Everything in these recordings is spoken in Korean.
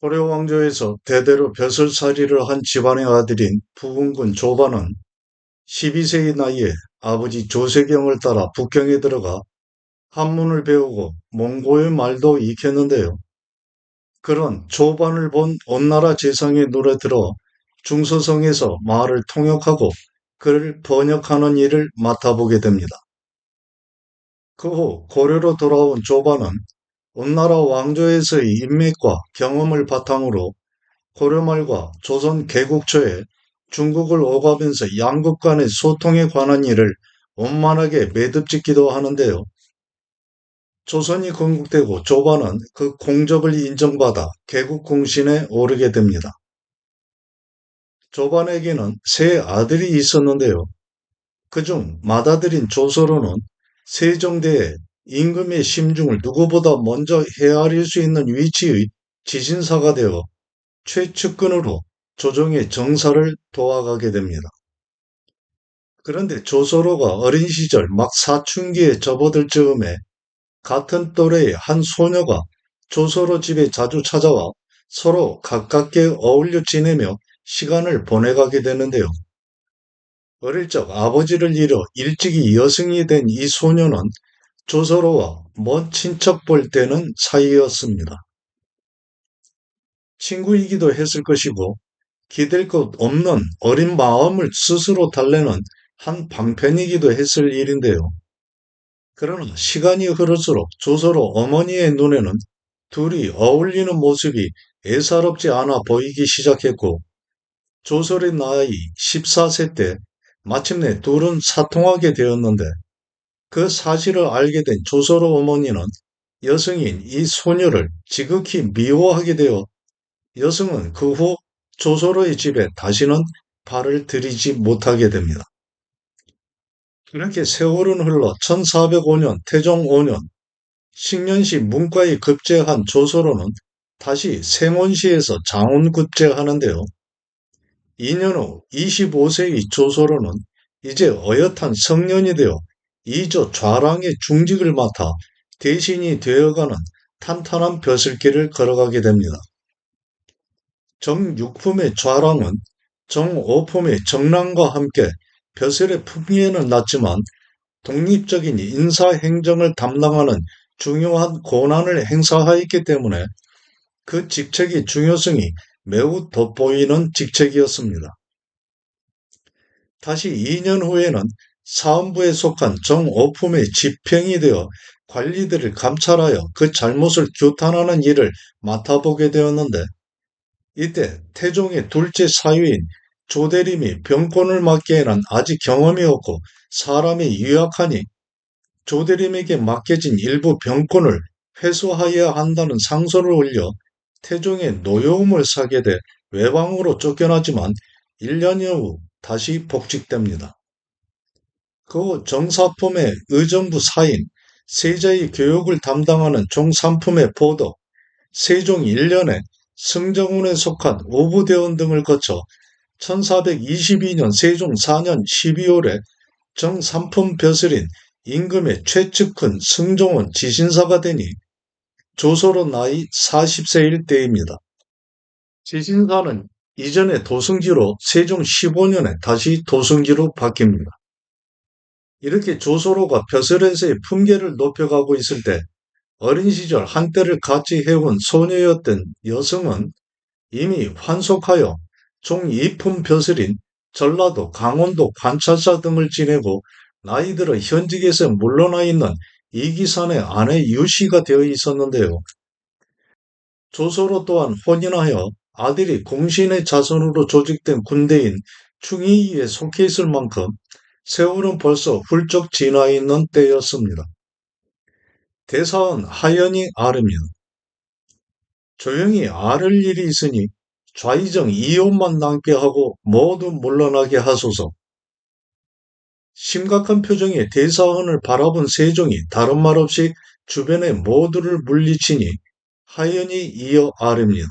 고려 왕조에서 대대로 벼슬살이를 한 집안의 아들인 부군군 조반은 12세의 나이에 아버지 조세경을 따라 북경에 들어가 한문을 배우고 몽고의 말도 익혔는데요. 그런 조반을 본 온나라 재상의 눈에 들어 중서성에서 말을 통역하고 그를 번역하는 일을 맡아보게 됩니다. 그 후 고려로 돌아온 조반은 온나라 왕조에서의 인맥과 경험을 바탕으로 고려말과 조선 개국 초에 중국을 오가면서 양국 간의 소통에 관한 일을 원만하게 매듭짓기도 하는데요. 조선이 건국되고 조반은 그 공적을 인정받아 개국 공신에 오르게 됩니다. 조반에게는 세 아들이 있었는데요. 그중 맏아들인 조서로는 세종대에 임금의 심중을 누구보다 먼저 헤아릴 수 있는 위치의 지신사가 되어 최측근으로 조정의 정사를 도와가게 됩니다. 그런데 조서로가 어린 시절 막 사춘기에 접어들 즈음에 같은 또래의 한 소녀가 조서로 집에 자주 찾아와 서로 가깝게 어울려 지내며 시간을 보내가게 되는데요. 어릴 적 아버지를 잃어 일찍이 여승이 된 이 소녀는 조서로와 먼 친척 볼 때는 사이였습니다. 친구이기도 했을 것이고 기댈 것 없는 어린 마음을 스스로 달래는 한 방편이기도 했을 일인데요. 그러나 시간이 흐를수록 조서로 어머니의 눈에는 둘이 어울리는 모습이 애사롭지 않아 보이기 시작했고 조설의 나이 14세 때 마침내 둘은 사통하게 되었는데 그 사실을 알게 된 조서로 어머니는 여성인 이 소녀를 지극히 미워하게 되어 여성은 그 후 조서로의 집에 다시는 발을 들이지 못하게 됩니다. 이렇게 세월은 흘러 1405년 태종 5년 식년시 문과에 급제한 조서로는 다시 생원시에서 장원 급제하는데요. 2년 후 25세의 조서로는 이제 어엿한 성년이 되어 이조 좌랑의 중직을 맡아 대신이 되어가는 탄탄한 벼슬길을 걸어가게 됩니다. 정육품의 좌랑은 정오품의 정랑과 함께 벼슬의 품위에는 낮지만 독립적인 인사행정을 담당하는 중요한 권한을 행사하였기 때문에 그 직책의 중요성이 매우 돋보이는 직책이었습니다. 다시 2년 후에는 사헌부에 속한 정오품의 집행이 되어 관리들을 감찰하여 그 잘못을 규탄하는 일을 맡아보게 되었는데 이때 태종의 둘째 사유인 조대림이 병권을 맡기에는 아직 경험이 없고 사람이 유약하니 조대림에게 맡겨진 일부 병권을 회수하여야 한다는 상소를 올려 태종의 노여움을 사게 돼 외방으로 쫓겨나지만 1년여 후 다시 복직됩니다. 그 후 정사품의 의정부 사인, 세자의 교육을 담당하는 종삼품의 보도, 세종 1년에 승정원에 속한 오부대원 등을 거쳐 1422년 세종 4년 12월에 정삼품 벼슬인 임금의 최측근 승종원 지신사가 되니 조서로 나이 40세일 때입니다. 지신사는 이전에 도승지로 세종 15년에 다시 도승지로 바뀝니다. 이렇게 조서로가 벼슬에서의 품계를 높여가고 있을 때 어린 시절 한때를 같이 해온 소녀였던 여성은 이미 환속하여 종이품 벼슬인 전라도, 강원도 관찰사 등을 지내고 나이 들어 현직에서 물러나 있는 이기산의 아내 유씨가 되어 있었는데요. 조서로 또한 혼인하여 아들이 공신의 자손으로 조직된 군대인 충의에 속해 있을 만큼 세월은 벌써 훌쩍 지나 있는 때였습니다. 대사은 하연이 아릅니다. 조용히 아를 일이 있으니 좌이정 이혼만 남게 하고 모두 물러나게 하소서. 심각한 표정의 대사원을 바라본 세종이 다른 말 없이 주변의 모두를 물리치니 하연이 이어 아릅니다.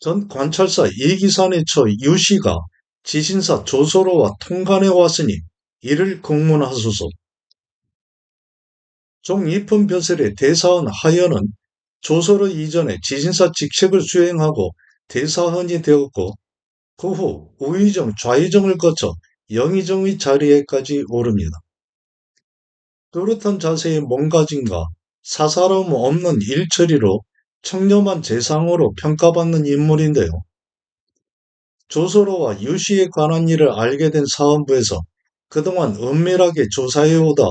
전 관찰사 이기산의 처 유씨가 지신사 조서로와 통관해 왔으니 이를 공문하소서. 종이품 벼슬의 대사원 하연은 조서로 이전에 지신사 직책을 수행하고 대사헌이 되었고 그 후 우의정, 좌의정을 거쳐 영의정의 자리에까지 오릅니다. 뚜렷한 자세의 몸가짐과 사사로움 없는 일처리로 청렴한 재상으로 평가받는 인물인데요. 조서로와 유씨에 관한 일을 알게 된 사헌부에서 그동안 은밀하게 조사해오다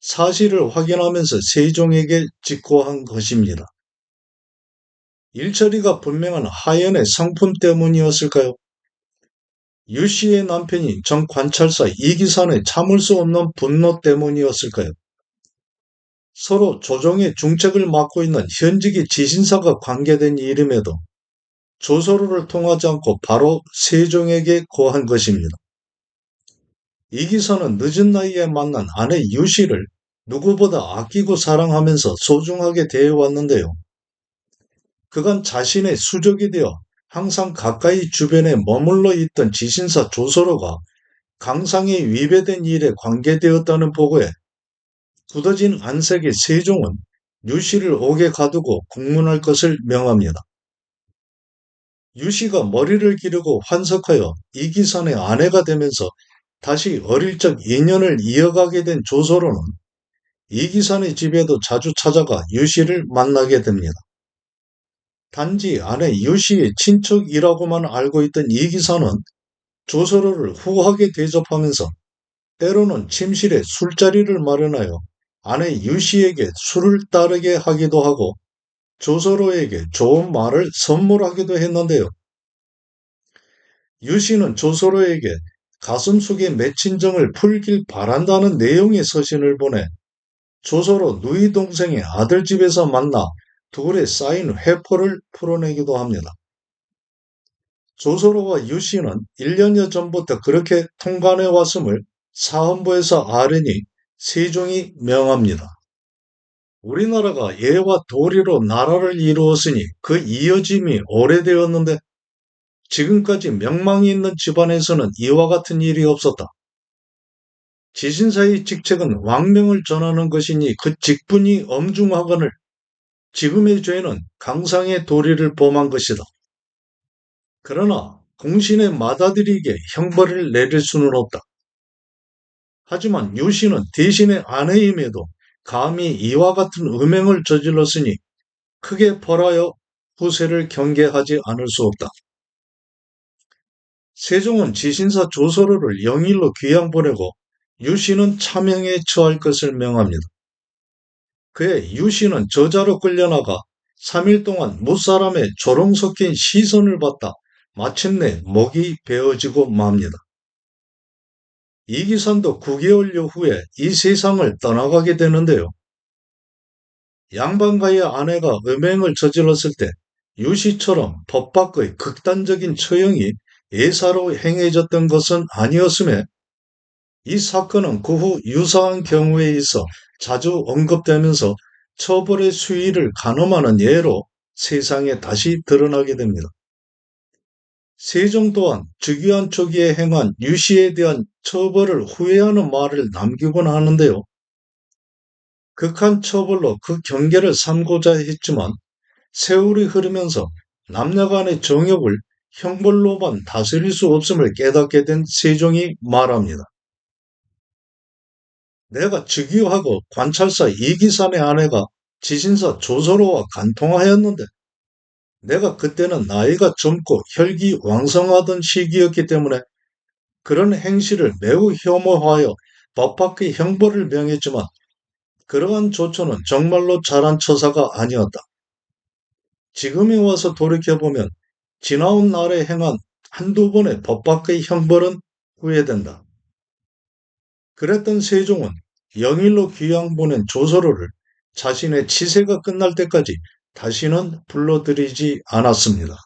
사실을 확인하면서 세종에게 직고한 것입니다. 일처리가 분명한 하연의 성품 때문이었을까요? 유씨의 남편이 정 관찰사 이기산에 참을 수 없는 분노 때문이었을까요? 서로 조정의 중책을 맡고 있는 현직의 지신사가 관계된 일임에도 조서로를 통하지 않고 바로 세종에게 고한 것입니다. 이기선은 늦은 나이에 만난 아내 유씨를 누구보다 아끼고 사랑하면서 소중하게 대해왔는데요. 그간 자신의 수족이 되어 항상 가까이 주변에 머물러 있던 지신사 조서로가 강상에 위배된 일에 관계되었다는 보고에 굳어진 안색의 세종은 유씨를 옥에 가두고 국문할 것을 명합니다. 유씨가 머리를 기르고 환석하여 이기선의 아내가 되면서 다시 어릴 적 인연을 이어가게 된 조서로는 이기선의 집에도 자주 찾아가 유씨를 만나게 됩니다. 단지 아내 유씨의 친척이라고만 알고 있던 이기선은 조서로를 후하게 대접하면서 때로는 침실에 술자리를 마련하여 아내 유씨에게 술을 따르게 하기도 하고 조서로에게 좋은 말을 선물하기도 했는데요. 유씨는 조서로에게 가슴 속에 맺힌 정을 풀길 바란다는 내용의 서신을 보내 조서로 누이 동생의 아들 집에서 만나 둘에 쌓인 회포를 풀어내기도 합니다. 조서로와 유씨는 1년여 전부터 그렇게 통관해 왔음을 사헌부에서 아뢰니 세종이 명합니다. 우리나라가 예와 도리로 나라를 이루었으니 그 이어짐이 오래되었는데 지금까지 명망이 있는 집안에서는 이와 같은 일이 없었다. 지신사의 직책은 왕명을 전하는 것이니 그 직분이 엄중하거늘 지금의 죄는 강상의 도리를 범한 것이다. 그러나 공신에 맏아들에게 형벌을 내릴 수는 없다. 하지만 유씨는 대신의 아내임에도 감히 이와 같은 음행을 저질렀으니 크게 벌하여 후세를 경계하지 않을 수 없다. 세종은 지신사 조서로를 영일로 귀양 보내고 유씨는 참형에 처할 것을 명합니다. 그의 유씨는 저자로 끌려나가 3일 동안 무사람의 조롱 섞인 시선을 받다 마침내 목이 베어지고 맙니다. 이기선도 9개월여 후에 이 세상을 떠나가게 되는데요. 양반가의 아내가 음행을 저질렀을 때 유씨처럼 법 밖의 극단적인 처형이 예사로 행해졌던 것은 아니었음에 이 사건은 그 후 유사한 경우에 있어 자주 언급되면서 처벌의 수위를 가늠하는 예로 세상에 다시 드러나게 됩니다. 세종 또한 즉위한 초기에 행한 유씨에 대한 처벌을 후회하는 말을 남기곤 하는데요. 극한 처벌로 그 경계를 삼고자 했지만 세월이 흐르면서 남녀 간의 정욕을 형벌로만 다스릴 수 없음을 깨닫게 된 세종이 말합니다. 내가 즉위하고 관찰사 이기산의 아내가 지신사 조서로와 간통하였는데 내가 그때는 나이가 젊고 혈기 왕성하던 시기였기 때문에 그런 행실을 매우 혐오하여 법밖의 형벌을 명했지만 그러한 조처는 정말로 잘한 처사가 아니었다. 지금에 와서 돌이켜보면 지나온 날에 행한 한두 번의 법밖의 형벌은 후회된다. 그랬던 세종은 영일로 귀양 보낸 조서로를 자신의 치세가 끝날 때까지 다시는 불러들이지 않았습니다.